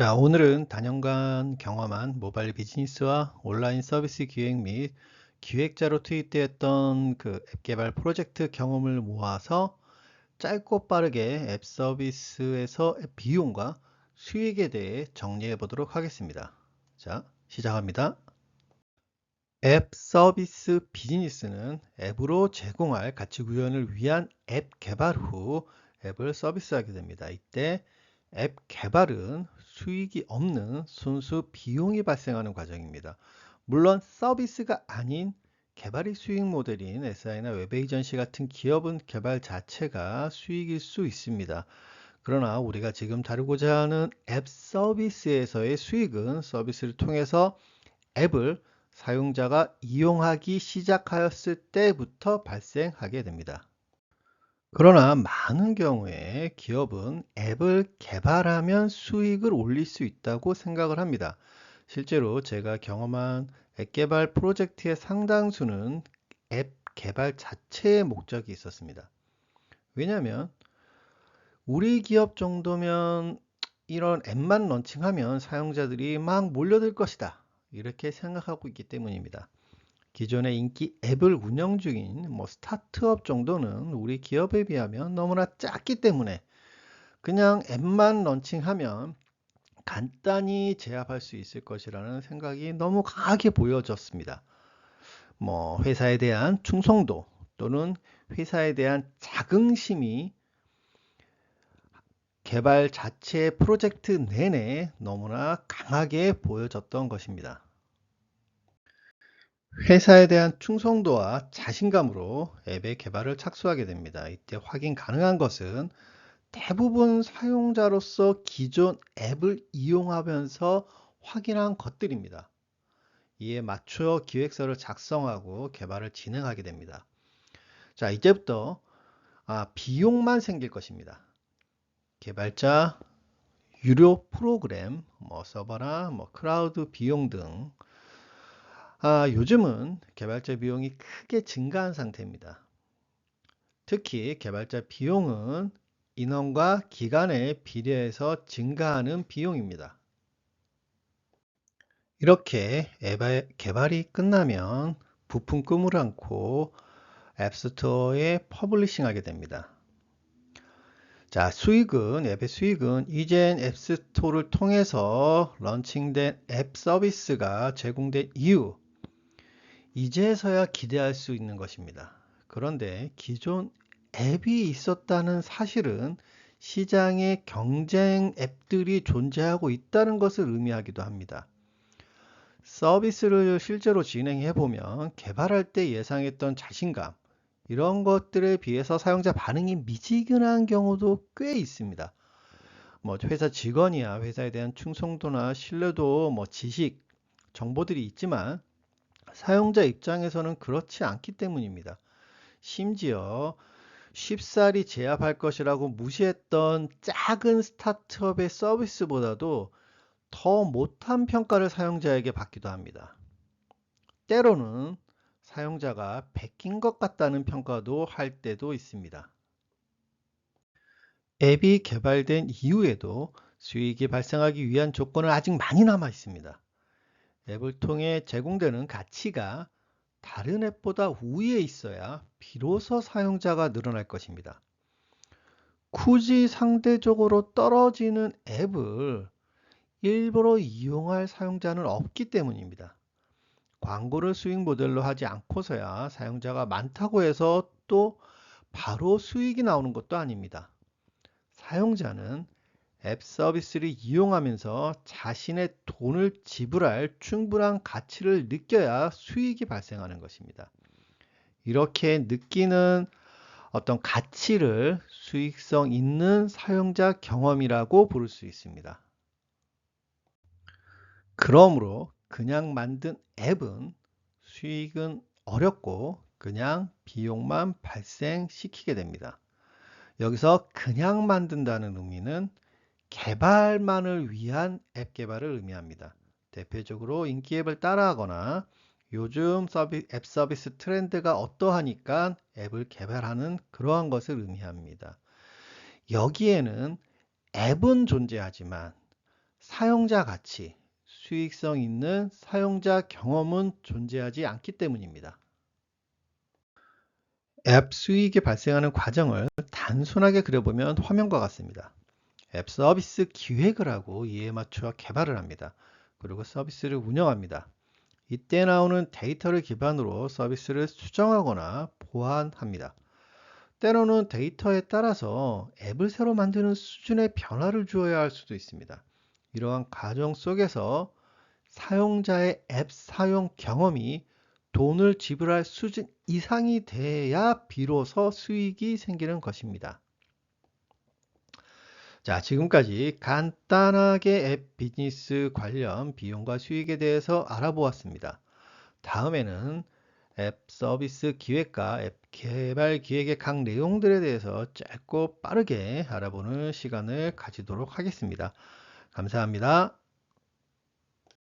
자, 오늘은 단연간 경험한 모바일 비즈니스와 온라인 서비스 기획 및 기획자로 투입되었던 그 앱 개발 프로젝트 경험을 모아서 짧고 빠르게 앱 서비스에서 앱 비용과 수익에 대해 정리해 보도록 하겠습니다. 자, 시작합니다. 앱 서비스 비즈니스는 앱으로 제공할 가치 구현을 위한 앱 개발 후 앱을 서비스하게 됩니다. 이때 앱 개발은 수익이 없는 순수 비용이 발생하는 과정입니다. 물론 서비스가 아닌 개발이 수익 모델인 SI나 웹 에이전시 같은 기업은 개발 자체가 수익일 수 있습니다. 그러나 우리가 지금 다루고자 하는 앱 서비스에서의 수익은 서비스를 통해서 앱을 사용자가 이용하기 시작하였을 때부터 발생하게 됩니다. 그러나 많은 경우에 기업은 앱을 개발하면 수익을 올릴 수 있다고 생각을 합니다. 실제로 제가 경험한 앱 개발 프로젝트의 상당수는 앱 개발 자체의 목적이 있었습니다. 왜냐하면 우리 기업 정도면 이런 앱만 런칭하면 사용자들이 막 몰려들 것이다. 이렇게 생각하고 있기 때문입니다. 기존의 인기 앱을 운영 중인 뭐 스타트업 정도는 우리 기업에 비하면 너무나 작기 때문에 그냥 앱만 런칭하면 간단히 제압할 수 있을 것이라는 생각이 너무 강하게 보여졌습니다. 뭐 회사에 대한 충성도 또는 회사에 대한 자긍심이 개발 자체 프로젝트 내내 너무나 강하게 보여졌던 것입니다. 회사에 대한 충성도와 자신감으로 앱의 개발을 착수하게 됩니다. 이때 확인 가능한 것은 대부분 사용자로서 기존 앱을 이용하면서 확인한 것들입니다. 이에 맞춰 기획서를 작성하고 개발을 진행하게 됩니다. 자, 이제부터 아, 비용만 생길 것입니다. 개발자, 유료 프로그램, 뭐 서버나 뭐 클라우드 비용 등 아, 요즘은 개발자 비용이 크게 증가한 상태입니다. 특히 개발자 비용은 인원과 기간에 비례해서 증가하는 비용입니다. 이렇게 앱의 개발이 끝나면 부품 꿈을 안고 앱스토어에 퍼블리싱하게 됩니다. 자, 수익은 앱의 수익은 이젠 앱스토어를 통해서 런칭된 앱 서비스가 제공된 이후 이제서야 기대할 수 있는 것입니다. 그런데 기존 앱이 있었다는 사실은 시장에 경쟁 앱들이 존재하고 있다는 것을 의미하기도 합니다. 서비스를 실제로 진행해 보면 개발할 때 예상했던 자신감, 이런 것들에 비해서 사용자 반응이 미지근한 경우도 꽤 있습니다. 뭐 회사 직원이야 회사에 대한 충성도나 신뢰도, 뭐 지식, 정보들이 있지만 사용자 입장에서는 그렇지 않기 때문입니다. 심지어 쉽사리 제압할 것이라고 무시했던 작은 스타트업의 서비스보다도 더 못한 평가를 사용자에게 받기도 합니다. 때로는 사용자가 베낀 것 같다는 평가도 할 때도 있습니다. 앱이 개발된 이후에도 수익이 발생하기 위한 조건은 아직 많이 남아 있습니다. 앱을 통해 제공되는 가치가 다른 앱보다 우위에 있어야 비로소 사용자가 늘어날 것입니다. 굳이 상대적으로 떨어지는 앱을 일부러 이용할 사용자는 없기 때문입니다. 광고를 수익 모델로 하지 않고서야 사용자가 많다고 해서 또 바로 수익이 나오는 것도 아닙니다. 사용자는 앱 서비스를 이용하면서 자신의 돈을 지불할 충분한 가치를 느껴야 수익이 발생하는 것입니다. 이렇게 느끼는 어떤 가치를 수익성 있는 사용자 경험이라고 부를 수 있습니다. 그러므로 그냥 만든 앱은 수익은 어렵고 그냥 비용만 발생시키게 됩니다. 여기서 그냥 만든다는 의미는 개발만을 위한 앱 개발을 의미합니다. 대표적으로 인기 앱을 따라하거나 요즘 서비, 앱 서비스 트렌드가 어떠하니까 앱을 개발하는 그러한 것을 의미합니다. 여기에는 앱은 존재하지만 사용자 가치, 수익성 있는 사용자 경험은 존재하지 않기 때문입니다. 앱 수익이 발생하는 과정을 단순하게 그려보면 화면과 같습니다. 앱 서비스 기획을 하고 이에 맞춰 개발을 합니다. 그리고 서비스를 운영합니다. 이때 나오는 데이터를 기반으로 서비스를 수정하거나 보완합니다. 때로는 데이터에 따라서 앱을 새로 만드는 수준의 변화를 주어야 할 수도 있습니다. 이러한 과정 속에서 사용자의 앱 사용 경험이 돈을 지불할 수준 이상이 돼야 비로소 수익이 생기는 것입니다. 자, 지금까지 간단하게 앱 비즈니스 관련 비용과 수익에 대해서 알아보았습니다. 다음에는 앱 서비스 기획과 앱 개발 기획의 각 내용들에 대해서 짧고 빠르게 알아보는 시간을 가지도록 하겠습니다. 감사합니다.